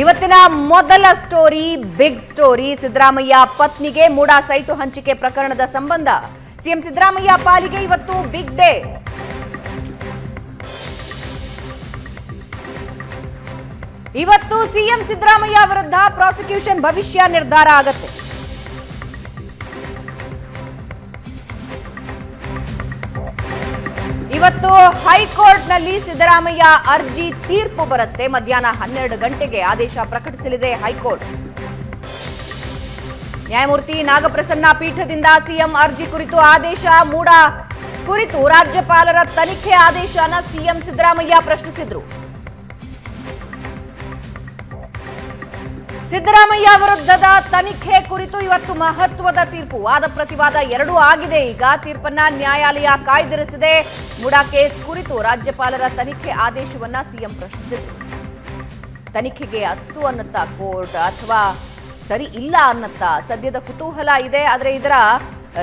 ಇವತ್ತಿನ ಮೊದಲ story, big story. Siddaramaiah ಪತ್ನಿಗೆ ಮೂಡಾ ಸೈಟು ಹಂಚಿಕೆ ಪ್ರಕರಣದ ಸಂಬಂಧ. ಸಿಎಂ ಸಿದ್ದರಾಮಯ್ಯ ಪಾಲಿಗೆ ಇವತ್ತು ಬಿಗ್ ಡೇ. ಇವತ್ತು ಸಿಎಂ ಸಿದ್ದರಾಮಯ್ಯ ವಿರುದ್ಧ ಪ್ರಾಸಿಕ್ಯೂಷನ್ ಭವಿಷ್ಯ ನಿರ್ಧಾರ ಆಗತ್ತೆ. ಇವತ್ತು ಹೈಕೋರ್ಟ್ನಲ್ಲಿ ಸಿದ್ದರಾಮಯ್ಯ ಅರ್ಜಿ ತೀರ್ಪು ಬರುತ್ತೆ. ಮಧ್ಯಾಹ್ನ ಹನ್ನೆರಡು ಗಂಟೆಗೆ ಆದೇಶ ಪ್ರಕಟಿಸಲಿದೆ ಹೈಕೋರ್ಟ್. ನ್ಯಾಯಮೂರ್ತಿ ನಾಗಪ್ರಸನ್ನ ಪೀಠದಿಂದ ಸಿಎಂ ಅರ್ಜಿ ಕುರಿತು ಆದೇಶ ಮೂಡ ಕುರಿತು ರಾಜ್ಯಪಾಲರ ತನಿಖೆ ಆದೇಶನ ಸಿಎಂ ಸಿದ್ದರಾಮಯ್ಯ ಪ್ರಶ್ನಿಸಿದ್ರು. ಸಿದ್ದರಾಮಯ್ಯ ವಿರುದ್ಧದ ತನಿಖೆ ಕುರಿತು ಇವತ್ತು ಮಹತ್ವದ ತೀರ್ಪು. ವಾದ ಪ್ರತಿವಾದ ಎರಡೂ ಆಗಿದೆ. ಈಗ ತೀರ್ಪನ್ನ ನ್ಯಾಯಾಲಯ ಕಾಯ್ದಿರಿಸಿದೆ. ಮುಡಾ ಕೇಸ್ ಕುರಿತು ರಾಜ್ಯಪಾಲರ ತನಿಖೆ ಆದೇಶವನ್ನ ಸಿಎಂ ಪ್ರಶ್ನಿಸಿದರು. ತನಿಖೆಗೆ ಅಸ್ತು ಅನ್ನತ್ತ ಕೋರ್ಟ್, ಅಥವಾ ಸರಿ ಇಲ್ಲ ಅನ್ನತ್ತ ಸದ್ಯದ ಕುತೂಹಲ ಇದೆ. ಆದರೆ ಇದರ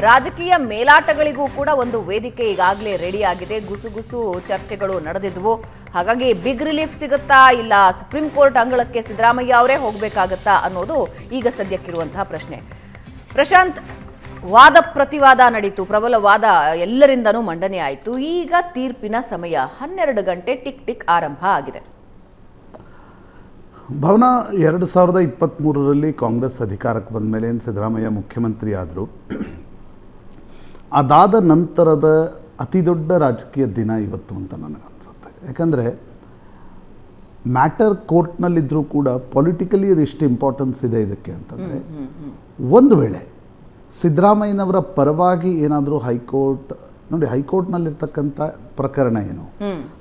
ರಾಜಕೀಯ ಮೇಲಾಟಗಳಿಗೂ ಕೂಡ ಒಂದು ವೇದಿಕೆ ಈಗಾಗಲೇ ರೆಡಿ ಆಗಿದೆ ಗುಸುಗುಸು ಚರ್ಚೆಗಳು ನಡೆದಿದ್ವು. ಹಾಗಾಗಿ ಬಿಗ್ ರಿಲೀಫ್ ಸಿಗುತ್ತಾ ಇಲ್ಲ? ಸುಪ್ರೀಂ ಕೋರ್ಟ್ ಅಂಗಳಕ್ಕೆ ಸಿದ್ದರಾಮಯ್ಯ ಅವರೇ ಹೋಗಬೇಕಾಗತ್ತಾ ಅನ್ನೋದು ಈಗ ಸದ್ಯಕ್ಕಿರುವಂತಹ ಪ್ರಶ್ನೆ. ಪ್ರಶಾಂತ್, ವಾದ ಪ್ರತಿವಾದ ನಡೀತು. ಪ್ರಬಲ ವಾದ ಎಲ್ಲರಿಂದನೂ ಮಂಡನೆ ಆಯಿತು. ಈಗ ತೀರ್ಪಿನ ಸಮಯ. ಹನ್ನೆರಡು ಗಂಟೆ ಟಿಕ್ ಟಿಕ್ ಆರಂಭ ಆಗಿದೆ. ಭವನ, ಎರಡು ಸಾವಿರದ ಇಪ್ಪತ್ತ್ಮೂರರಲ್ಲಿ ಕಾಂಗ್ರೆಸ್ ಅಧಿಕಾರಕ್ಕೆ ಬಂದ ಮೇಲೆ ಸಿದ್ದರಾಮಯ್ಯ ಮುಖ್ಯಮಂತ್ರಿ ಆದರು ಅದಾದ ನಂತರದ ಅತಿ ದೊಡ್ಡ ರಾಜಕೀಯ ದಿನ ಇವತ್ತು ಅಂತ ನನಗನ್ಸುತ್ತೆ. ಯಾಕಂದರೆ ಮ್ಯಾಟರ್ ಕೋರ್ಟ್ನಲ್ಲಿದ್ದರೂ ಕೂಡ ಪೊಲಿಟಿಕಲಿ ಎಷ್ಟು ಇಂಪಾರ್ಟೆನ್ಸ್ ಇದೆ ಇದಕ್ಕೆ ಅಂತಂದರೆ ಒಂದು ವೇಳೆ ಸಿದ್ದರಾಮಯ್ಯನವರ ಪರವಾಗಿ ಏನಾದರೂ ಹೈಕೋರ್ಟ್ ನೋಡಿ ಹೈಕೋರ್ಟ್ನಲ್ಲಿರ್ತಕ್ಕಂಥ ಪ್ರಕರಣ ಏನು?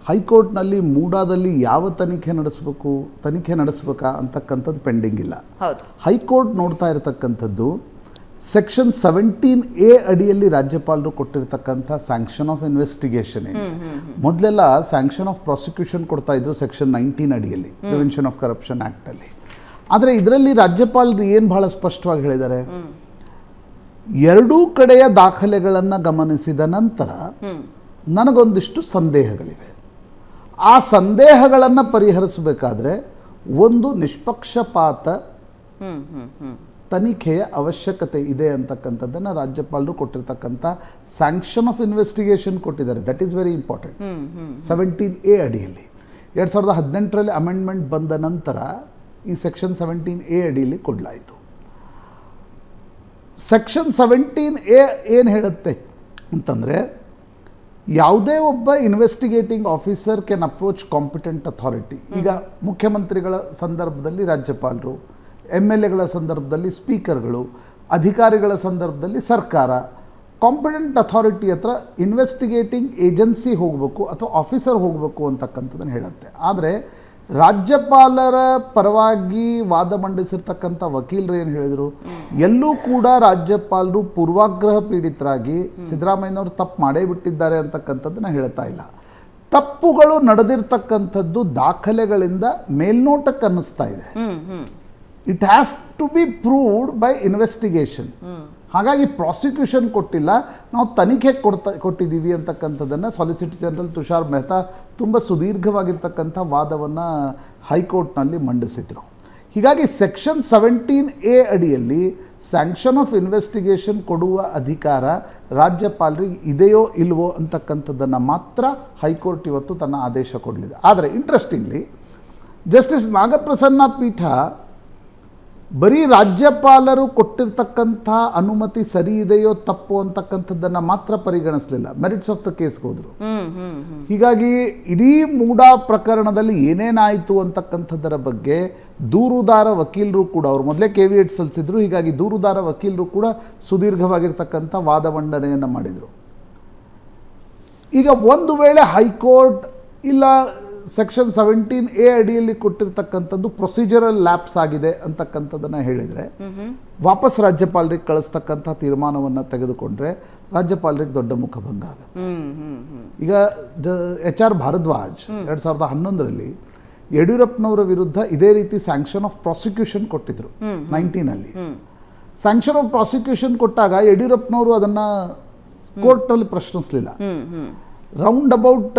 ಹೈಕೋರ್ಟ್ನಲ್ಲಿ ಮೂಡಾದಲ್ಲಿ ಯಾವ ತನಿಖೆ ನಡೆಸಬೇಕು ತನಿಖೆ ನಡೆಸಬೇಕಾ ಅಂತಕ್ಕಂಥದ್ದು ಪೆಂಡಿಂಗ್ ಇಲ್ಲ. ಹೈಕೋರ್ಟ್ ನೋಡ್ತಾ ಇರತಕ್ಕಂಥದ್ದು ಸೆಕ್ಷನ್ ಸೆವೆಂಟೀನ್ ಎ ಅಡಿಯಲ್ಲಿ ರಾಜ್ಯಪಾಲರು ಕೊಟ್ಟಿರತಕ್ಕಂಥ ಸ್ಯಾಂಕ್ಷನ್ ಆಫ್ ಇನ್ವೆಸ್ಟಿಗೇಷನ್ ಮೊದಲೆಲ್ಲ ಸ್ಯಾಂಕ್ಷನ್ ಆಫ್ ಪ್ರಾಸಿಕ್ಯೂಷನ್ ಕೊಡ್ತಾ ಇದ್ರು ಸೆಕ್ಷನ್ ನೈನ್ಟೀನ್ ಅಡಿಯಲ್ಲಿ ಪ್ರಿವೆನ್ಷನ್ ಆಫ್ ಕರಪ್ಷನ್ ಆ್ಯಕ್ಟಲ್ಲಿ ಆದರೆ ಇದರಲ್ಲಿ ರಾಜ್ಯಪಾಲರು ಏನು ಬಹಳ ಸ್ಪಷ್ಟವಾಗಿ ಹೇಳಿದ್ದಾರೆ? ಎರಡೂ ಕಡೆಯ ದಾಖಲೆಗಳನ್ನು ಗಮನಿಸಿದ ನಂತರ ನನಗೊಂದಿಷ್ಟು ಸಂದೇಹಗಳಿವೆ. ಆ ಸಂದೇಹಗಳನ್ನು ಪರಿಹರಿಸಬೇಕಾದ್ರೆ ಒಂದು ನಿಷ್ಪಕ್ಷಪಾತ ತನಿಖೆಯ ಅವಶ್ಯಕತೆ ಇದೆ ಅಂತಕ್ಕಂಥದ್ದನ್ನು ರಾಜ್ಯಪಾಲರು ಕೊಟ್ಟಿರ್ತಕ್ಕಂಥ ಸ್ಯಾಂಕ್ಷನ್ ಆಫ್ ಇನ್ವೆಸ್ಟಿಗೇಷನ್ ಕೊಟ್ಟಿದ್ದಾರೆ. That is very important seventeen A ಅಡಿಯಲ್ಲಿ. ಎರಡು ಸಾವಿರದ ಹದಿನೆಂಟರಲ್ಲಿ ಅಮೆಂಡ್ಮೆಂಟ್ ಬಂದ ನಂತರ ಈ ಸೆಕ್ಷನ್ ಸೆವೆಂಟೀನ್ ಎ ಅಡಿಯಲ್ಲಿ ಕೊಡಲಾಯಿತು. ಸೆಕ್ಷನ್ ಸೆವೆಂಟೀನ್ ಎ ಏನು ಹೇಳುತ್ತೆ ಅಂತಂದರೆ ಯಾವುದೇ ಒಬ್ಬ investigating officer can approach competent authority ಈಗ ಮುಖ್ಯಮಂತ್ರಿಗಳ ಸಂದರ್ಭದಲ್ಲಿ ರಾಜ್ಯಪಾಲರು ಎಂ ಎಲ್ ಎಗಳ ಸಂದರ್ಭದಲ್ಲಿ ಸ್ಪೀಕರ್ಗಳು, ಅಧಿಕಾರಿಗಳ ಸಂದರ್ಭದಲ್ಲಿ ಸರ್ಕಾರ ಕಾಂಪಿಡೆಂಟ್ ಅಥಾರಿಟಿ ಹತ್ರ ಇನ್ವೆಸ್ಟಿಗೇಟಿಂಗ್ ಏಜೆನ್ಸಿ ಹೋಗಬೇಕು ಅಥವಾ ಆಫೀಸರ್ ಹೋಗಬೇಕು ಅಂತಕ್ಕಂಥದ್ದನ್ನು ಹೇಳುತ್ತೆ. ಆದರೆ ರಾಜ್ಯಪಾಲರ ಪರವಾಗಿ ವಾದ ಮಂಡಿಸಿರ್ತಕ್ಕಂಥ ವಕೀಲರು ಏನು ಹೇಳಿದರು? ಎಲ್ಲೂ ಕೂಡ ರಾಜ್ಯಪಾಲರು ಪೂರ್ವಾಗ್ರಹ ಪೀಡಿತರಾಗಿ ಸಿದ್ದರಾಮಯ್ಯನವರು ತಪ್ಪು ಮಾಡೇ ಬಿಟ್ಟಿದ್ದಾರೆ ಅಂತಕ್ಕಂಥದ್ದನ್ನ ಹೇಳ್ತಾ ಇಲ್ಲ. ತಪ್ಪುಗಳು ನಡೆದಿರ್ತಕ್ಕಂಥದ್ದು ದಾಖಲೆಗಳಿಂದ ಮೇಲ್ನೋಟಕ್ಕೆ ಅನ್ನಿಸ್ತಾ ಇದೆ it has to be proved by investigation ಹಾಗಾಗಿ ಪ್ರಾಸಿಕ್ಯೂಷನ್ ಕೊಟ್ಟಿಲ್ಲ. ನಾವು ತನಿಖೆ ಕೊಡ್ತಾ, ಕೊಟ್ಟಿದ್ದೀವಿ ಅಂತಕ್ಕಂಥದ್ದನ್ನು ಸಾಲಿಸಿಟರ್ ಜನರಲ್ ತುಷಾರ್ ಮೆಹ್ತಾ ತುಂಬ ಸುದೀರ್ಘವಾಗಿರ್ತಕ್ಕಂಥ ವಾದವನ್ನು ಹೈಕೋರ್ಟ್ನಲ್ಲಿ ಮಂಡಿಸಿದರು. ಹೀಗಾಗಿ ಸೆಕ್ಷನ್ ಸೆವೆಂಟೀನ್ ಎ ಅಡಿಯಲ್ಲಿ ಸ್ಯಾಂಕ್ಷನ್ ಆಫ್ ಇನ್ವೆಸ್ಟಿಗೇಷನ್ ಕೊಡುವ ಅಧಿಕಾರ ರಾಜ್ಯಪಾಲರಿಗೆ ಇದೆಯೋ ಇಲ್ವೋ ಅಂತಕ್ಕಂಥದ್ದನ್ನು ಮಾತ್ರ ಹೈಕೋರ್ಟ್ ಇವತ್ತು ತನ್ನ ಆದೇಶ ಕೊಡಲಿದೆ. ಆದರೆ ಇಂಟ್ರೆಸ್ಟಿಂಗ್ಲಿ ಜಸ್ಟಿಸ್ ನಾಗಪ್ರಸನ್ನ ಪೀಠ ಬರೀ ರಾಜ್ಯಪಾಲರು ಕೊಟ್ಟಿರ್ತಕ್ಕಂಥ ಅನುಮತಿ ಸರಿ ಇದೆಯೋ ತಪ್ಪು ಅಂತಕ್ಕಂಥದ್ದನ್ನು ಮಾತ್ರ ಪರಿಗಣಿಸಲಿಲ್ಲ. ಮೆರಿಟ್ಸ್ ಆಫ್ ದ ಕೇಸ್ಗೆ ಹೋದರು. ಹೀಗಾಗಿ ಇಡೀ ಮೂಡಾ ಪ್ರಕರಣದಲ್ಲಿ ಏನೇನಾಯಿತು ಅಂತಕ್ಕಂಥದ್ದರ ಬಗ್ಗೆ ದೂರುದಾರ ವಕೀಲರು ಕೂಡ ಅವರು ಮೊದಲೇ ಕೆ ವಿ ಎಟ್ ಸಲ್ಲಿಸಿದ್ರು ಹೀಗಾಗಿ ದೂರುದಾರ ವಕೀಲರು ಕೂಡ ಸುದೀರ್ಘವಾಗಿರ್ತಕ್ಕಂಥ ವಾದ ಮಂಡನೆಯನ್ನು ಮಾಡಿದರು. ಈಗ ಒಂದು ವೇಳೆ ಹೈಕೋರ್ಟ್ ಇಲ್ಲ ಸೆಕ್ಷನ್ ಸೆವೆಂಟೀನ್ ಎ ಅಡಿಯಲ್ಲಿ ಕೊಟ್ಟಿರ್ತಕ್ಕಂಥದ್ದು ಪ್ರೊಸೀಜರಲ್ ಲ್ಯಾಪ್ಸ್ ಆಗಿದೆ ಅಂತಕ್ಕಂಥದ್ದನ್ನು ಹೇಳಿದರೆ ವಾಪಸ್ ರಾಜ್ಯಪಾಲರಿಗೆ ಕಳಿಸ್ತಕ್ಕಂಥ ತೀರ್ಮಾನವನ್ನು ತೆಗೆದುಕೊಂಡ್ರೆ ರಾಜ್ಯಪಾಲರಿಗೆ ದೊಡ್ಡ ಮುಖಭಂಗ ಆಗುತ್ತೆ. ಈಗ ಜ ಎಚ್ ಆರ್ ಭಾರದ್ವಾಜ್ ಎರಡು ಸಾವಿರದ ಹನ್ನೊಂದರಲ್ಲಿ ಯಡಿಯೂರಪ್ಪನವರ ವಿರುದ್ಧ ಇದೇ ರೀತಿ ಸ್ಯಾಂಕ್ಷನ್ ಆಫ್ ಪ್ರಾಸಿಕ್ಯೂಷನ್ ಕೊಟ್ಟಿದ್ರು ನೈನ್ಟೀನಲ್ಲಿ. ಸ್ಯಾಂಕ್ಷನ್ ಆಫ್ ಪ್ರಾಸಿಕ್ಯೂಷನ್ ಕೊಟ್ಟಾಗ ಯಡಿಯೂರಪ್ಪನವರು ಅದನ್ನು ಕೋರ್ಟಲ್ಲಿ ಪ್ರಶ್ನಿಸಲಿಲ್ಲ. ರೌಂಡ್ ಅಬೌಟ್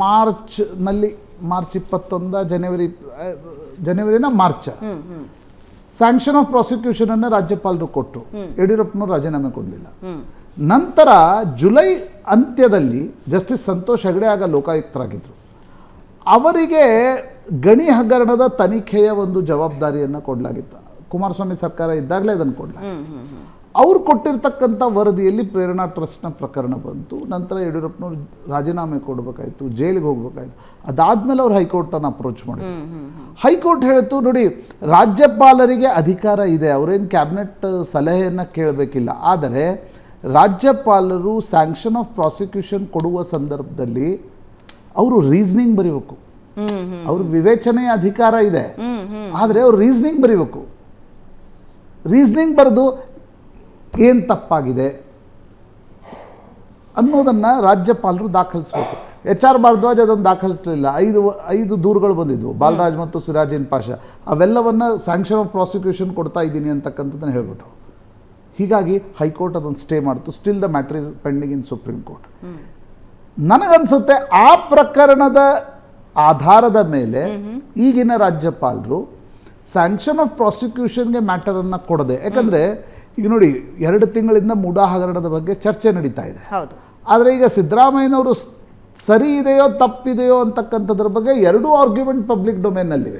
ಮಾರ್ಚ್ನಲ್ಲಿ ಮಾರ್ಚ್ ಇಪ್ಪತ್ತೊಂದ ಜನವರಿ ಜನವರಿನ ಮಾರ್ಚ್. ಸ್ಯಾಂಕ್ಷನ್ ಆಫ್ ಪ್ರಾಸಿಕ್ಯೂಷನನ್ನು ರಾಜ್ಯಪಾಲರು ಕೊಟ್ಟರು ಯಡಿಯೂರಪ್ಪನವರು ರಾಜೀನಾಮೆ ಕೊಡಲಿಲ್ಲ. ನಂತರ ಜುಲೈ ಅಂತ್ಯದಲ್ಲಿ ಜಸ್ಟಿಸ್ ಸಂತೋಷ್ ಹೆಗಡೆ ಆಗ ಲೋಕಾಯುಕ್ತರಾಗಿದ್ದರು ಅವರಿಗೆ ಗಣಿ ಹಗರಣದ ತನಿಖೆಯ ಒಂದು ಜವಾಬ್ದಾರಿಯನ್ನು ಕೊಡಲಾಗಿತ್ತು. ಕುಮಾರಸ್ವಾಮಿ ಸರ್ಕಾರ ಇದ್ದಾಗಲೇ ಅದನ್ನು ಕೊಡಲಾಗಿತ್ತು. ಅವ್ರು ಕೊಟ್ಟಿರ್ತಕ್ಕಂಥ ವರದಿಯಲ್ಲಿ ಪ್ರೇರಣಾ ಟ್ರಸ್ಟ್ನ ಪ್ರಕರಣ ಬಂತು. ನಂತರ ಯಡಿಯೂರಪ್ಪನವ್ರು ರಾಜೀನಾಮೆ ಕೊಡಬೇಕಾಯಿತು ಜೈಲಿಗೆ ಹೋಗ್ಬೇಕಾಯ್ತು. ಅದಾದ್ಮೇಲೆ ಅವ್ರು ಹೈಕೋರ್ಟನ್ನು ಅಪ್ರೋಚ್ ಮಾಡಿದ್ರು. ಹೈಕೋರ್ಟ್ ಹೇಳ್ತು ನೋಡಿ ರಾಜ್ಯಪಾಲರಿಗೆ ಅಧಿಕಾರ ಇದೆ ಅವರೇನು ಕ್ಯಾಬಿನೆಟ್ ಸಲಹೆಯನ್ನು ಕೇಳಬೇಕಿಲ್ಲ. ಆದರೆ ರಾಜ್ಯಪಾಲರು ಸ್ಯಾಂಕ್ಷನ್ ಆಫ್ ಪ್ರಾಸಿಕ್ಯೂಷನ್ ಕೊಡುವ ಸಂದರ್ಭದಲ್ಲಿ ಅವರು ರೀಸನಿಂಗ್ ಬರೀಬೇಕು. ಅವ್ರ ವಿವೇಚನೆಯ ಅಧಿಕಾರ ಇದೆ. ಆದರೆ ಅವ್ರು ರೀಸನಿಂಗ್ ಬರೀಬೇಕು. ರೀಸನಿಂಗ್ ಬರೆದು ಏನು ತಪ್ಪಾಗಿದೆ? ಅನ್ನೋದನ್ನು ರಾಜ್ಯಪಾಲರು ದಾಖಲಿಸ್ಬೇಕು. ಎಚ್ ಆರ್ ಭಾರದ್ವಾಜ್ ಅದನ್ನು ದಾಖಲಿಸಲಿಲ್ಲ. ಐದು ಐದು ದೂರುಗಳು ಬಂದಿದ್ವು. ಬಾಲರಾಜ್ ಮತ್ತು ಸಿರಾಜಿನ್ ಪಾಷ. ಅವೆಲ್ಲವನ್ನು ಸ್ಯಾಂಕ್ಷನ್ ಆಫ್ ಪ್ರಾಸಿಕ್ಯೂಷನ್ ಕೊಡ್ತಾ ಇದ್ದೀನಿ ಅಂತಕ್ಕಂಥದ್ದನ್ನು ಹೇಳ್ಬಿಟ್ರು. ಹೀಗಾಗಿ ಹೈಕೋರ್ಟ್ ಅದನ್ನು ಸ್ಟೇ ಮಾಡ್ತು. Still the matter is pending in supreme court ನನಗನ್ಸುತ್ತೆ ಆ ಪ್ರಕರಣದ ಆಧಾರದ ಮೇಲೆ ಈಗಿನ ರಾಜ್ಯಪಾಲರು ಸ್ಯಾಂಕ್ಷನ್ ಆಫ್ ಪ್ರಾಸಿಕ್ಯೂಷನ್ಗೆ ಮ್ಯಾಟರನ್ನು ಕೊಡದೆ. ಯಾಕಂದರೆ ಈಗ ನೋಡಿ ಎರಡು ತಿಂಗಳಿಂದ ಮೂಡಾ ಹಗರಣದ ಬಗ್ಗೆ ಚರ್ಚೆ ನಡೀತಾ ಇದೆ. ಹೌದು. ಆದರೆ ಈಗ ಸಿದ್ದರಾಮಯ್ಯನವರು ಸರಿ ಇದೆಯೋ ತಪ್ಪಿದೆಯೋ ಅಂತಕ್ಕಂಥದ್ರ ಬಗ್ಗೆ ಎರಡೂ ಆರ್ಗ್ಯುಮೆಂಟ್ ಪಬ್ಲಿಕ್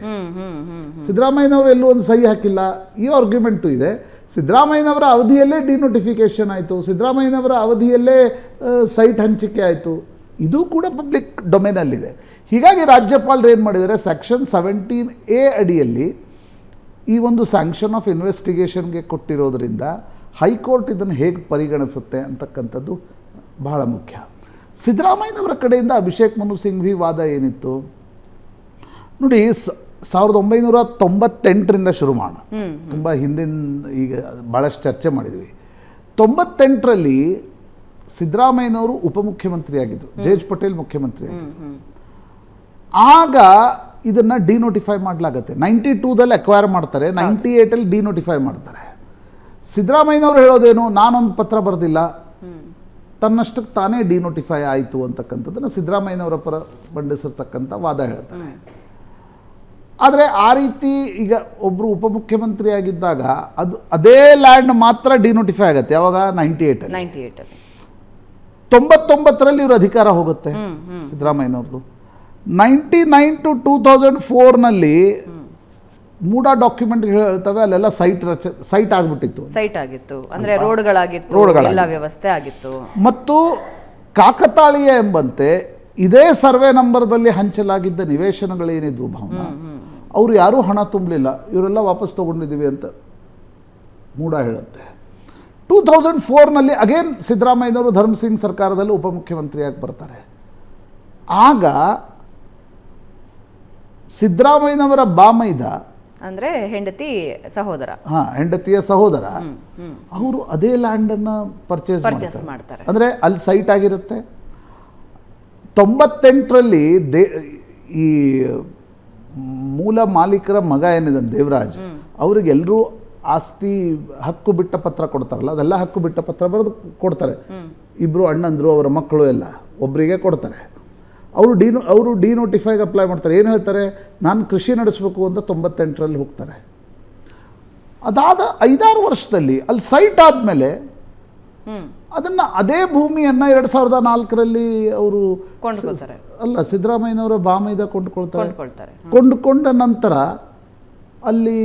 ಹ್ಮ್ ಸಿದ್ದರಾಮಯ್ಯನವರು ಎಲ್ಲೂ ಒಂದು ಸಹಿ ಹಾಕಿಲ್ಲ. ಈ ಆರ್ಗ್ಯುಮೆಂಟು ಇದೆ. ಸಿದ್ದರಾಮಯ್ಯನವರ ಅವಧಿಯಲ್ಲೇ ಡಿನೋಟಿಫಿಕೇಷನ್ ಆಯಿತು. ಸಿದ್ದರಾಮಯ್ಯನವರ ಅವಧಿಯಲ್ಲೇ ಸೈಟ್ ಹಂಚಿಕೆ ಆಯಿತು. ಇದು ಕೂಡ ಪಬ್ಲಿಕ್ ಡೊಮೇನಲ್ಲಿದೆ ಹೀಗಾಗಿ ರಾಜ್ಯಪಾಲರು ಏನು ಮಾಡಿದ್ದಾರೆ? ಸೆಕ್ಷನ್ ಸೆವೆಂಟೀನ್ ಎ ಅಡಿಯಲ್ಲಿ ಈ ಒಂದು ಸ್ಯಾಂಕ್ಷನ್ ಆಫ್ ಇನ್ವೆಸ್ಟಿಗೇಷನ್ಗೆ ಕೊಟ್ಟಿರೋದ್ರಿಂದ ಹೈಕೋರ್ಟ್ ಇದನ್ನು ಹೇಗೆ ಪರಿಗಣಿಸುತ್ತೆ ಅಂತಕ್ಕಂಥದ್ದು ಬಹಳ ಮುಖ್ಯ. ಸಿದ್ದರಾಮಯ್ಯನವರ ಕಡೆಯಿಂದ ಅಭಿಷೇಕ್ ಮನು ಸಿಂಘ್ವಿ ವಾದ ಏನಿತ್ತು? ನೋಡಿ ಸಾವಿರದ ಒಂಬೈನೂರ ತೊಂಬತ್ತೆಂಟರಿಂದ ಶುರು ಮಾಡೋಣ. ತುಂಬ ಹಿಂದಿನ ಈಗ ಭಾಳಷ್ಟು ಚರ್ಚೆ ಮಾಡಿದ್ವಿ. ತೊಂಬತ್ತೆಂಟರಲ್ಲಿ ಸಿದ್ದರಾಮಯ್ಯನವರು ಉಪಮುಖ್ಯಮಂತ್ರಿಯಾಗಿದ್ದರು ಜಯೇಶ್ ಪಟೇಲ್ ಮುಖ್ಯಮಂತ್ರಿ ಆಗಿದ್ದರು ಆಗ ಇದನ್ನು ಡಿನೋಟಿಫೈ ಮಾಡಲಾಗತ್ತೆ. ನೈಂಟಿ ಟೂದಲ್ಲಿ ಅಕ್ವೈರ್ ಮಾಡ್ತಾರೆ ನೈಂಟಿ ಏಯ್ಟಲ್ಲಿ ಡಿನೋಟಿಫೈ ಮಾಡ್ತಾರೆ. ಸಿದ್ದರಾಮಯ್ಯನವರು ಹೇಳೋದೇನು ನಾನೊಂದು ಪತ್ರ ಬರೆದಿಲ್ಲ. ತನ್ನಷ್ಟಕ್ಕೆ ತಾನೇ ಡಿನೋಟಿಫೈ ಆಯಿತು ಅಂತಕ್ಕಂಥದ್ದನ್ನು ಸಿದ್ದರಾಮಯ್ಯನವರ ಪರ ಮಂಡಿಸಿರ್ತಕ್ಕಂಥ ವಾದ ಹೇಳ್ತಾರೆ. ಆದರೆ ಆ ರೀತಿ ಈಗ ಒಬ್ಬರು ಉಪಮುಖ್ಯಮಂತ್ರಿ ಆಗಿದ್ದಾಗ ಅದು ಅದೇ ಲ್ಯಾಂಡ್ ಮಾತ್ರ ಡಿನೋಟಿಫೈ ಆಗುತ್ತೆ ಯಾವಾಗ? ನೈಂಟಿ ಏಯ್ಟಲ್ಲಿ ತೊಂಬತ್ತೊಂಬತ್ತರಲ್ಲಿ ಇವ್ರ ಅಧಿಕಾರ ಹೋಗುತ್ತೆ ಸಿದ್ದರಾಮಯ್ಯನವ್ರದ್ದು ninety nine to two thousand ಫೋರ್ನಲ್ಲಿ MUDA document ಹೇಳ್ತವೆ ಅಲ್ಲೆಲ್ಲ ಸೈಟ್ ರಚ ಸೈಟ್ ಆಗಿಬಿಟ್ಟಿತ್ತು. ಸೈಟ್ ಆಗಿತ್ತು. ಅಂದ್ರೆ ರೋಡ್ಗಳಾಗಿತ್ತು ರೋಡ್ಗಳ ವ್ಯವಸ್ಥೆ ಆಗಿತ್ತು. ಮತ್ತು ಕಾಕತಾಳೀಯ ಎಂಬಂತೆ ಇದೇ ಸರ್ವೆ ನಂಬರ್ದಲ್ಲಿ ಹಂಚಲಾಗಿದ್ದ ನಿವೇಶನಗಳೇನಿದ್ವು ಭಾವನ? ಅವರು ಯಾರೂ ಹಣ ತುಂಬಲಿಲ್ಲ. ಇವರೆಲ್ಲ ವಾಪಸ್ ತೊಗೊಂಡಿದ್ದೀವಿ ಅಂತ ಮೂಡ ಹೇಳುತ್ತೆ. ಟೂ ತೌಸಂಡ್ ಫೋರ್ನಲ್ಲಿ ಅಗೇನ್ ಸಿದ್ದರಾಮಯ್ಯನವರು ಧರ್ಮಸಿಂಗ್ ಸರ್ಕಾರದಲ್ಲಿ ಉಪಮುಖ್ಯಮಂತ್ರಿಯಾಗಿ ಬರ್ತಾರೆ. ಆಗ ಸಿದ್ದರಾಮಯ್ಯನವರ ಬಾಮೈದ. ಅಂದ್ರೆ ಹೆಂಡತಿ ಸಹೋದರ. ಹಾಂ ಹೆಂಡತಿಯ ಸಹೋದರ. ಅವರು ಅದೇ ಲ್ಯಾಂಡನ್ನು ಪರ್ಚೇಸ್ ಪರ್ಚೇಸ್ ಮಾಡ್ತಾರೆ. ಅಂದರೆ ಅಲ್ಲಿ ಸೈಟ್ ಆಗಿರುತ್ತೆ. ತೊಂಬತ್ತೆಂಟರಲ್ಲಿ ದೇ ಈ ಮೂಲ ಮಾಲೀಕರ ಮಗ ಏನಿದೆ ದೇವರಾಜ್ ಅವ್ರಿಗೆಲ್ಲರೂ ಆಸ್ತಿ ಹಕ್ಕು ಬಿಟ್ಟ ಪತ್ರ ಕೊಡ್ತಾರಲ್ಲ ಅದೆಲ್ಲ ಹಕ್ಕು ಬಿಟ್ಟ ಪತ್ರ ಬರೆದು ಕೊಡ್ತಾರೆ. ಇಬ್ಬರು ಅಣ್ಣಂದರು ಅವರ ಮಕ್ಕಳು ಎಲ್ಲ ಒಬ್ಬರಿಗೆ ಕೊಡ್ತಾರೆ. ಅವರು ಡಿನೋ ಅವರು ಡಿನೋಟಿಫೈಗೆ ಅಪ್ಲೈ ಮಾಡ್ತಾರೆ. ಏನು ಹೇಳ್ತಾರೆ? ನಾನು ಕೃಷಿ ನಡೆಸಬೇಕು ಅಂತ ತೊಂಬತ್ತೆಂಟರಲ್ಲಿ ಹೋಗ್ತಾರೆ. ಅದಾದ ಐದಾರು ವರ್ಷದಲ್ಲಿ ಅಲ್ಲಿ ಸೈಟ್ ಆದಮೇಲೆ ಅದನ್ನು ಅದೇ ಭೂಮಿಯನ್ನು ಎರಡು ಸಾವಿರದ ನಾಲ್ಕರಲ್ಲಿ ಅವರು ಅಲ್ಲ ಸಿದ್ದರಾಮಯ್ಯನವರ ಬಾಮೈದ ಕೊಂಡುಕೊಳ್ತಾರೆ. ಕೊಂಡ್ಕೊಳ್ತಾರೆ. ಕೊಂಡುಕೊಂಡ ನಂತರ ಅಲ್ಲಿ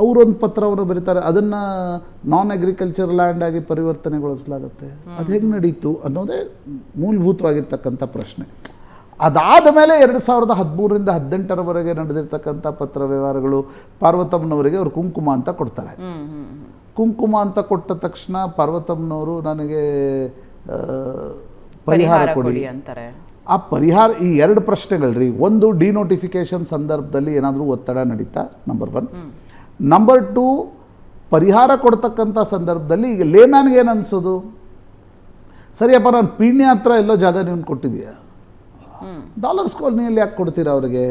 ಅವರೊಂದು ಪತ್ರವನ್ನು ಬರೀತಾರೆ. ಅದನ್ನ ನಾನ್ ಅಗ್ರಿಕಲ್ಚರ್ ಲ್ಯಾಂಡ್ ಆಗಿ ಪರಿವರ್ತನೆಗೊಳಿಸಲಾಗುತ್ತೆ. ಅದು ಹೆಂಗೆ ನಡೀತು ಅನ್ನೋದೇ ಮೂಲಭೂತವಾಗಿರ್ತಕ್ಕಂಥ ಪ್ರಶ್ನೆ. ಅದಾದ ಮೇಲೆ ಎರಡು ಸಾವಿರದ ಹದಿಮೂರರಿಂದ ಹದಿನೆಂಟರವರೆಗೆ ನಡೆದಿರ್ತಕ್ಕಂಥ ಪತ್ರ ವ್ಯವಹಾರಗಳು ಪಾರ್ವತಮ್ಮನವರಿಗೆ ಅವರು ಕುಂಕುಮ ಅಂತ ಕೊಡ್ತಾರೆ. ಕುಂಕುಮ ಅಂತ ಕೊಟ್ಟ ತಕ್ಷಣ ಪಾರ್ವತಮ್ಮನವರು ನನಗೆ ಪರಿಹಾರ ಕೊಡಿ. ಅಂತಾರೆ. ಆ ಪರಿಹಾರ ಈ ಎರಡು ಪ್ರಶ್ನೆಗಳ್ರಿ. ಒಂದು ಡಿನೋಟಿಫಿಕೇಶನ್ ಸಂದರ್ಭದಲ್ಲಿ ಏನಾದರೂ ಒತ್ತಡ ನಡೀತಾ ನಂಬರ್ ಒನ್ ನಂಬರ್ ಟು ಪರಿಹಾರ ಕೊಡ್ತಕ್ಕಂಥ ಸಂದರ್ಭದಲ್ಲಿ ಈಗ ಲೇಮ್ಯಾನ್ಗೆ ಏನು ಅನ್ಸೋದು? ಸರಿಯಪ್ಪ ನಾನು ಪೀಣ್ಯ ಹತ್ರ ಎಲ್ಲೋ ಜಾಗ ನೀವು ಕೊಟ್ಟಿದೆಯಾ ಡಾಲರ್ಸ್ ಕಾಲನಿಯಲ್ಲಿ ಯಾಕೆ ಕೊಡ್ತೀರಾ ಅವ್ರಿಗೆ?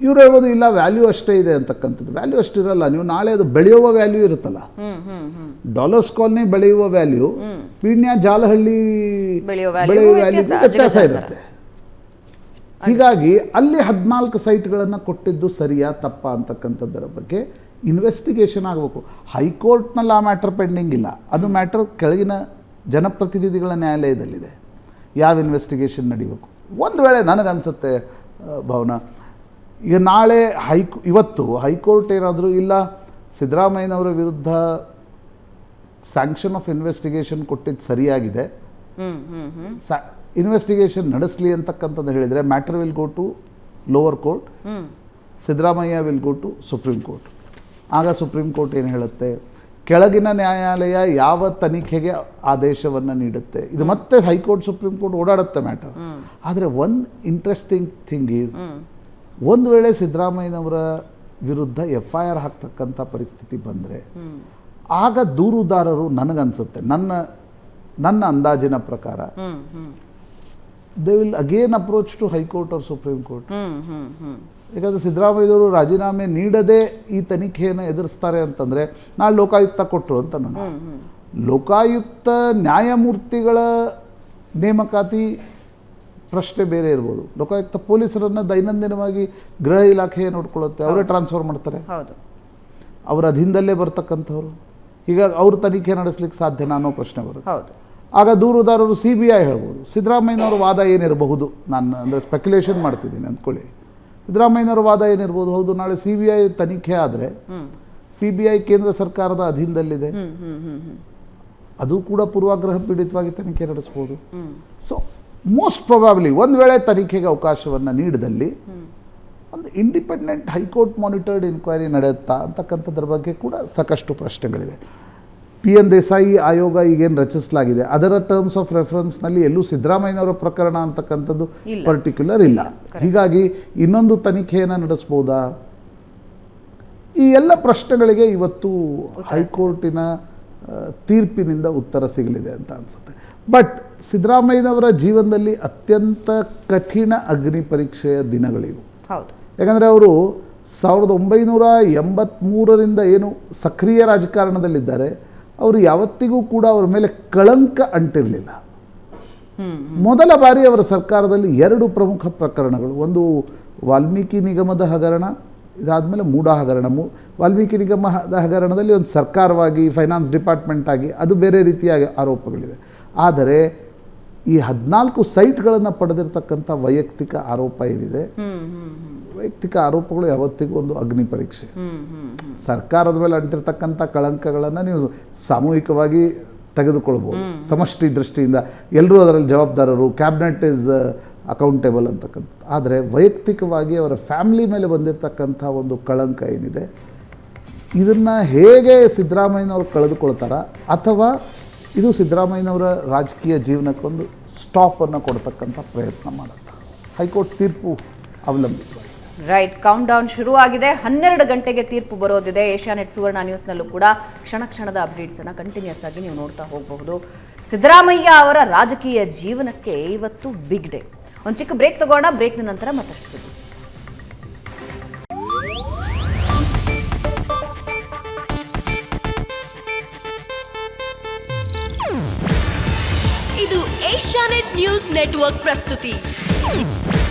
ಇವ್ರು ಹೇಳ್ಬೋದು ಇಲ್ಲ ವ್ಯಾಲ್ಯೂ ಅಷ್ಟೇ ಇದೆ ಅಂತಕ್ಕಂಥದ್ದು. ವ್ಯಾಲ್ಯೂ ಅಷ್ಟಿರಲ್ಲ ನೀವು ನಾಳೆ ಅದು ಬೆಳೆಯುವ ವ್ಯಾಲ್ಯೂ ಇರುತ್ತಲ್ಲ. ಡಾಲರ್ಸ್ ಕಾಲನಿ ಬೆಳೆಯುವ ವ್ಯಾಲ್ಯೂ ಪೀಣ್ಯ ಜಾಲಹಳ್ಳಿ ಬೆಳೆಯುವ ವ್ಯಾಲ್ಯೂ ವ್ಯತ್ಯಾಸ. ಇರುತ್ತೆ. ಹೀಗಾಗಿ ಅಲ್ಲಿ ಹದಿನಾಲ್ಕು ಸೈಟ್ಗಳನ್ನು ಕೊಟ್ಟಿದ್ದು ಸರಿಯಾ ತಪ್ಪಾ ಅಂತಕ್ಕಂಥದ್ದರ ಬಗ್ಗೆ ಇನ್ವೆಸ್ಟಿಗೇಷನ್ ಆಗಬೇಕು. ಹೈಕೋರ್ಟ್ನಲ್ಲಿ ಆ ಮ್ಯಾಟರ್ ಪೆಂಡಿಂಗ್ ಇಲ್ಲ. ಅದು ಮ್ಯಾಟರ್ ಕೆಳಗಿನ ಜನಪ್ರತಿನಿಧಿಗಳ ನ್ಯಾಯಾಲಯದಲ್ಲಿದೆ. ಯಾವ ಇನ್ವೆಸ್ಟಿಗೇಷನ್ ನಡಿಬೇಕು? ಒಂದು ವೇಳೆ ನನಗನ್ಸುತ್ತೆ ಭವನ ಭಾವನಾ ಈಗ ನಾಳೆ ಹೈಕೋ ಇವತ್ತು ಹೈಕೋರ್ಟ್ ಏನಾದರೂ ಇಲ್ಲ ಸಿದ್ದರಾಮಯ್ಯನವರ ವಿರುದ್ಧ ಸ್ಯಾಂಕ್ಷನ್ ಆಫ್ ಇನ್ವೆಸ್ಟಿಗೇಷನ್ ಕೊಟ್ಟಿದ್ದು ಸರಿಯಾಗಿದೆ. ಇನ್ವೆಸ್ಟಿಗೇಷನ್ ನಡೆಸಲಿ ಅಂತಕ್ಕಂಥದ್ದು ಹೇಳಿದರೆ matter will go to lower court Siddaramaiah will go to supreme court. ಆಗ ಸುಪ್ರೀಂ ಕೋರ್ಟ್ ಏನು ಹೇಳುತ್ತೆ? ಕೆಳಗಿನ ನ್ಯಾಯಾಲಯ ಯಾವ ತನಿಖೆಗೆ ಆದೇಶವನ್ನು ನೀಡುತ್ತೆ? ಇದು ಮತ್ತೆ ಹೈಕೋರ್ಟ್ ಸುಪ್ರೀಂ ಕೋರ್ಟ್ ಓಡಾಡುತ್ತೆ ಮ್ಯಾಟರ್. ಆದರೆ ಒಂದು ಇಂಟ್ರೆಸ್ಟಿಂಗ್ ಥಿಂಗ್ ಈಸ್ ಒಂದು ವೇಳೆ ಸಿದ್ದರಾಮಯ್ಯನವರ ವಿರುದ್ಧ ಎಫ್ ಐ ಆರ್ ಹಾಕ್ತಕ್ಕಂಥ ಪರಿಸ್ಥಿತಿ ಬಂದರೆ ಆಗ ದೂರುದಾರರು ನನಗನ್ಸುತ್ತೆ. ನನ್ನ ನನ್ನ ಅಂದಾಜಿನ ಪ್ರಕಾರ they will again approach to high court or supreme court ಯಾಕಂದ್ರೆ ಸಿದ್ದರಾಮಯ್ಯವರು ರಾಜೀನಾಮೆ ನೀಡದೆ ಈ ತನಿಖೆಯನ್ನು ಎದುರಿಸ್ತಾರೆ ಅಂತಂದರೆ ನಾಳೆ ಲೋಕಾಯುಕ್ತ ಕೊಟ್ಟರು ಅಂತ ನಾನು ಲೋಕಾಯುಕ್ತ ನ್ಯಾಯಮೂರ್ತಿಗಳ ನೇಮಕಾತಿ ಪ್ರಶ್ನೆ ಬೇರೆ ಇರ್ಬೋದು. ಲೋಕಾಯುಕ್ತ ಪೊಲೀಸರನ್ನು ದೈನಂದಿನವಾಗಿ ಗೃಹ ಇಲಾಖೆ ನೋಡ್ಕೊಳ್ಳುತ್ತೆ. ಅವರೇ ಟ್ರಾನ್ಸ್ಫರ್ ಮಾಡ್ತಾರೆ. ಅವರ ಅಧೀನದಲ್ಲೇ ಬರ್ತಕ್ಕಂಥವ್ರು. ಹೀಗಾಗಿ ಅವ್ರ ತನಿಖೆ ನಡೆಸ್ಲಿಕ್ಕೆ ಸಾಧ್ಯನಾ ಅನ್ನೋ ಪ್ರಶ್ನೆ ಬರುತ್ತೆ. ಆಗ ದೂರುದಾರರು ಸಿ ಬಿ ಐ ಹೇಳ್ಬೋದು. ಸಿದ್ದರಾಮಯ್ಯನವ್ರ ವಾದ ಏನಿರಬಹುದು? ನಾನು ಅಂದರೆ ಸ್ಪೆಕ್ಯುಲೇಷನ್ ಮಾಡ್ತಿದ್ದೀನಿ ಅಂದ್ಕೊಳ್ಳಿ. ಸಿದ್ದರಾಮಯ್ಯನವರ ವಾದ ಏನಿರ್ಬೋದು ಹೌದು ನಾಳೆ ಸಿ ಬಿ ಐ ತನಿಖೆ ಆದರೆ ಸಿ ಬಿ ಐ ಕೇಂದ್ರ ಸರ್ಕಾರದ ಅಧೀನದಲ್ಲಿದೆ. ಅದು ಕೂಡ ಪೂರ್ವಾಗ್ರಹ ಪೀಡಿತವಾಗಿ ತನಿಖೆ ನಡೆಸ್ಬೋದು ಸೊ ಮೋಸ್ಟ್ ಪ್ರೊಬಾಬ್ಲಿ ಒಂದು ವೇಳೆ ತನಿಖೆಗೆ ಅವಕಾಶವನ್ನು ನೀಡಿದಲ್ಲಿ ಒಂದು ಇಂಡಿಪೆಂಡೆಂಟ್ ಹೈಕೋರ್ಟ್ ಮಾನಿಟರ್ಡ್ ಇನ್ಕ್ವೈರಿ ನಡೆಯುತ್ತಾ ಅಂತಕ್ಕಂಥದ್ರ ಬಗ್ಗೆ ಕೂಡ ಸಾಕಷ್ಟು ಪ್ರಶ್ನೆಗಳಿವೆ. ಪಿ ಎನ್ ದೇಸಾಯಿ ಆಯೋಗ ಈಗೇನು ರಚಿಸಲಾಗಿದೆ ಅದರ ಟರ್ಮ್ಸ್ ಆಫ್ ರೆಫರೆನ್ಸ್ನಲ್ಲಿ ಎಲ್ಲೂ ಸಿದ್ದರಾಮಯ್ಯನವರ ಪ್ರಕರಣ ಅಂತಕ್ಕಂಥದ್ದು ಪರ್ಟಿಕ್ಯುಲರ್ ಇಲ್ಲ. ಹೀಗಾಗಿ ಇನ್ನೊಂದು ತನಿಖೆಯನ್ನು ನಡೆಸ್ಬೋದಾ? ಈ ಎಲ್ಲ ಪ್ರಶ್ನೆಗಳಿಗೆ ಇವತ್ತು ಹೈಕೋರ್ಟಿನ ತೀರ್ಪಿನಿಂದ ಉತ್ತರ ಸಿಗಲಿದೆ ಅಂತ ಅನಿಸುತ್ತೆ. ಬಟ್ ಸಿದ್ದರಾಮಯ್ಯನವರ ಜೀವನದಲ್ಲಿ ಅತ್ಯಂತ ಕಠಿಣ ಅಗ್ನಿ ಪರೀಕ್ಷೆಯ ದಿನಗಳಿವು. ಯಾಕಂದರೆ ಅವರು ಸಾವಿರದ ಒಂಬೈನೂರ ಎಂಬತ್ತ್ಮೂರರಿಂದ ಏನು ಸಕ್ರಿಯ ರಾಜಕಾರಣದಲ್ಲಿದ್ದಾರೆ ಅವರು ಯಾವತ್ತಿಗೂ ಕೂಡ ಅವರ ಮೇಲೆ ಕಳಂಕ ಅಂಟಿರಲಿಲ್ಲ. ಮೊದಲ ಬಾರಿ ಅವರ ಸರ್ಕಾರದಲ್ಲಿ ಎರಡು ಪ್ರಮುಖ ಪ್ರಕರಣಗಳು ಒಂದು ವಾಲ್ಮೀಕಿ ನಿಗಮದ ಹಗರಣ ಇದಾದಮೇಲೆ ಮೂಡ ಹಗರಣ. ಮೂ ವಾಲ್ಮೀಕಿ ನಿಗಮದ ಹಗರಣದಲ್ಲಿ ಒಂದು ಸರ್ಕಾರವಾಗಿ ಫೈನಾನ್ಸ್ ಡಿಪಾರ್ಟ್ಮೆಂಟ್ ಆಗಿ ಅದು ಬೇರೆ ರೀತಿಯ ಆರೋಪಗಳಿವೆ. ಆದರೆ ಈ ಹದಿನಾಲ್ಕು ಸೈಟ್ಗಳನ್ನು ಪಡೆದಿರತಕ್ಕಂಥ ವೈಯಕ್ತಿಕ ಆರೋಪ ಏನಿದೆ ವೈಯಕ್ತಿಕ ಆರೋಪಗಳು ಯಾವತ್ತಿಗೂ ಒಂದು ಅಗ್ನಿ ಪರೀಕ್ಷೆ. ಸರ್ಕಾರದ ಮೇಲೆ ಅಂಟಿರ್ತಕ್ಕಂಥ ಕಳಂಕಗಳನ್ನು ನೀವು ಸಾಮೂಹಿಕವಾಗಿ ತೆಗೆದುಕೊಳ್ಬೋದು. ಸಮಷ್ಟಿ ದೃಷ್ಟಿಯಿಂದ ಎಲ್ಲರೂ ಅದರಲ್ಲಿ ಜವಾಬ್ದಾರರು ಕ್ಯಾಬಿನೆಟ್ ಇಸ್ ಅಕೌಂಟೇಬಲ್ ಅಂತಕ್ಕಂಥ. ಆದರೆ ವೈಯಕ್ತಿಕವಾಗಿ ಅವರ ಫ್ಯಾಮಿಲಿ ಮೇಲೆ ಬಂದಿರತಕ್ಕಂಥ ಒಂದು ಕಳಂಕ ಏನಿದೆ ಇದನ್ನು ಹೇಗೆ ಸಿದ್ದರಾಮಯ್ಯನವರು ಕಳೆದುಕೊಳ್ತಾರ ಅಥವಾ ಇದು ಸಿದ್ದರಾಮಯ್ಯನವರ ರಾಜಕೀಯ ಜೀವನಕ್ಕೊಂದು ಸ್ಟಾಪನ್ನು ಕೊಡ್ತಕ್ಕಂಥ ಪ್ರಯತ್ನ ಮಾಡುತ್ತೆ. ಹೈಕೋರ್ಟ್ ತೀರ್ಪು ಅವಲಂಬಿತವಾಗಿದೆ. ರೈಟ್ ಕೌಂಟ್ ಡೌನ್ ಶುರು ಆಗಿದೆ ಹನ್ನೆರಡು ಗಂಟೆಗೆ ತೀರ್ಪು ಬರೋದಿದೆ. ಏಷ್ಯಾನೆಟ್ ಸುವರ್ಣ ನ್ಯೂಸ್ನಲ್ಲೂ ಕೂಡ ಕ್ಷಣ ಕ್ಷಣದ ಅಪ್ಡೇಟ್ಸ್ ಅನ್ನ ಕಂಟಿನ್ಯೂಸ್ ಆಗಿ ನೀವು ನೋಡ್ತಾ ಹೋಗಬಹುದು. ಸಿದ್ದರಾಮಯ್ಯ ಅವರ ರಾಜಕೀಯ ಜೀವನಕ್ಕೆ ಇವತ್ತು ಬಿಗ್ ಡೇ ಒಂದು ಚಿಕ್ಕ ಬ್ರೇಕ್ ತಗೋಣ. ಬ್ರೇಕ್ನ ನಂತರ ಮತ್ತಷ್ಟು ಸುದ್ದಿ. ಇದು ಏಷ್ಯಾನೆಟ್ ನ್ಯೂಸ್ ನೆಟ್ವರ್ಕ್ ಪ್ರಸ್ತುತಿ.